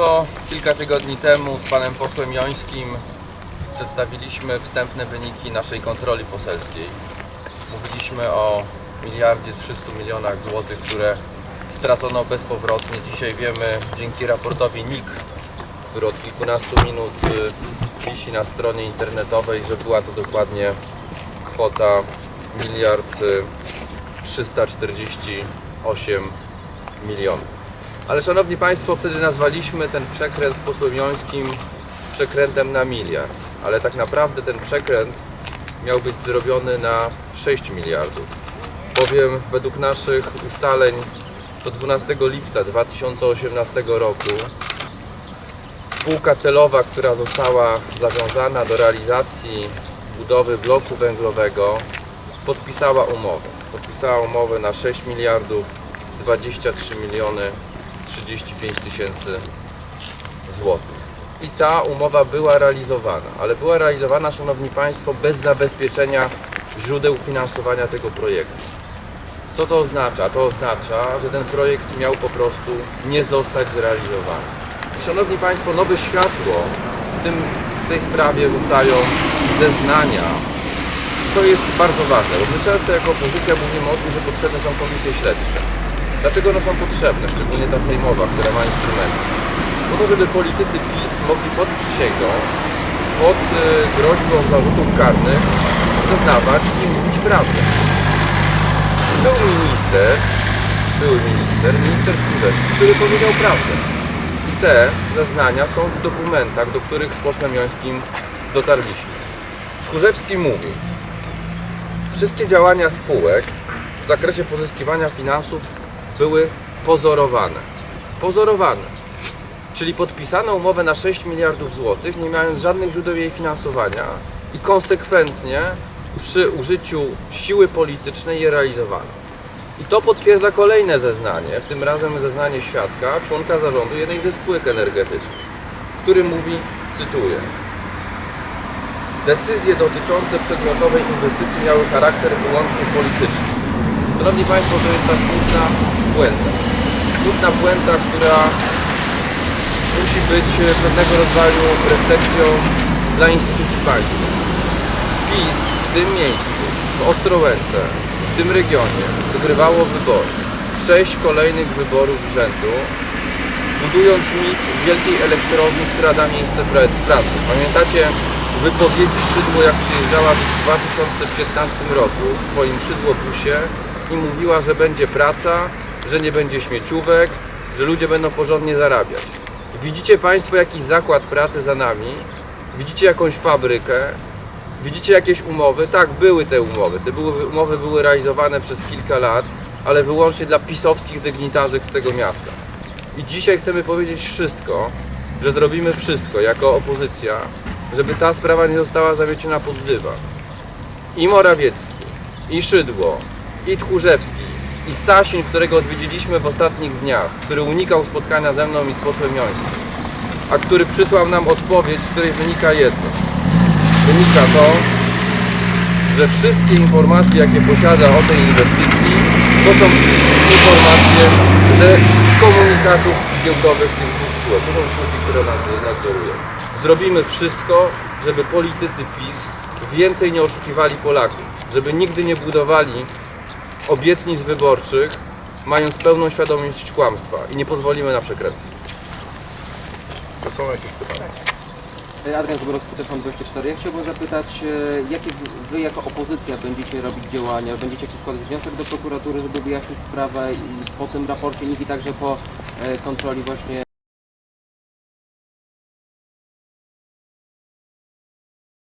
Państwo, kilka tygodni temu z Panem Posłem Jońskim przedstawiliśmy wstępne wyniki naszej kontroli poselskiej. Mówiliśmy o miliardzie 300 milionach złotych, które stracono bezpowrotnie. Dzisiaj wiemy dzięki raportowi NIK, który od kilkunastu minut y, wisi na stronie internetowej, że była to dokładnie kwota miliard y, 348 milionów. Ale szanowni Państwo, wtedy nazwaliśmy ten przekręt z posłem Jońskim przekrętem na miliard. Ale tak naprawdę ten przekręt miał być zrobiony na 6 miliardów. Bowiem według naszych ustaleń do 12 lipca 2018 roku spółka celowa, która została zawiązana do realizacji budowy bloku węglowego, podpisała umowę. Podpisała umowę na 6 miliardów 23 miliony 35 tysięcy złotych. I ta umowa była realizowana, ale była realizowana, Szanowni Państwo, bez zabezpieczenia źródeł finansowania tego projektu. Co to oznacza? To oznacza, że ten projekt miał po prostu nie zostać zrealizowany. I Szanowni Państwo, nowe światło w, tym, w tej sprawie rzucają zeznania. To jest bardzo ważne, bo my często jako opozycja mówimy o tym, że potrzebne są komisje śledcze. Dlaczego one są potrzebne, szczególnie ta sejmowa, która ma instrumenty? Po to, żeby politycy PiS mogli pod przysięgą, pod groźbą zarzutów karnych zeznawać i mówić prawdę. Był minister, były minister, minister Tchórzewski, który powiedział prawdę. I te zeznania są w dokumentach, do których z posłem Jońskim dotarliśmy. Tchórzewski mówi, wszystkie działania spółek w zakresie pozyskiwania finansów były pozorowane. Pozorowane. Czyli podpisano umowę na 6 miliardów złotych, nie mając żadnych źródeł jej finansowania i konsekwentnie przy użyciu siły politycznej je realizowano. I to potwierdza kolejne zeznanie, w tym razem zeznanie świadka, członka zarządu jednej ze spółek energetycznych, który mówi, cytuję, Decyzje dotyczące przedmiotowej inwestycji miały charakter wyłącznie polityczny. Szanowni Państwo, to jest ta smutna błęda. Smutna błęda, która musi być e, pewnego rodzaju refleksją dla instytucji państwa. PiS w tym miejscu, w Ostrołęce, w tym regionie wygrywało wybory. Sześć kolejnych wyborów rzędu, budując mit wielkiej elektrowni, która da miejsce pra- pracy. Pamiętacie wypowiedzi Szydło, jak przyjeżdżała w 2015 roku w swoim Szydłobusie i mówiła, że będzie praca, że nie będzie śmieciówek, że ludzie będą porządnie zarabiać. Widzicie Państwo jakiś zakład pracy za nami, widzicie jakąś fabrykę, widzicie jakieś umowy. Tak, były te umowy. Te były, umowy były realizowane przez kilka lat, ale wyłącznie dla pisowskich dygnitarzy z tego miasta. I dzisiaj chcemy powiedzieć wszystko, że zrobimy wszystko jako opozycja, żeby ta sprawa nie została zamieciona pod dywan. I Morawiecki, i Szydło, i Tchórzewski, i Sasin, którego odwiedziliśmy w ostatnich dniach, który unikał spotkania ze mną i z posłem Jońskim, a który przysłał nam odpowiedź, z której wynika jedno. Wynika to, że wszystkie informacje, jakie posiada o tej inwestycji, to są informacje ze komunikatów giełdowych tych dwóch spółek. To są spółki, które nadz- nadzoruję. Zrobimy wszystko, żeby politycy PiS więcej nie oszukiwali Polaków, żeby nigdy nie budowali obietnic wyborczych, mając pełną świadomość kłamstwa i nie pozwolimy na przekręty. To są jakieś pytania? Adrian Zborowski, Telefon 24. Ja chciałbym zapytać, e, jakie Wy jako opozycja będziecie robić działania? Będziecie jakiś składać wniosek do prokuratury, żeby wyjaśnić sprawę i po tym raporcie NIK i także po e, kontroli właśnie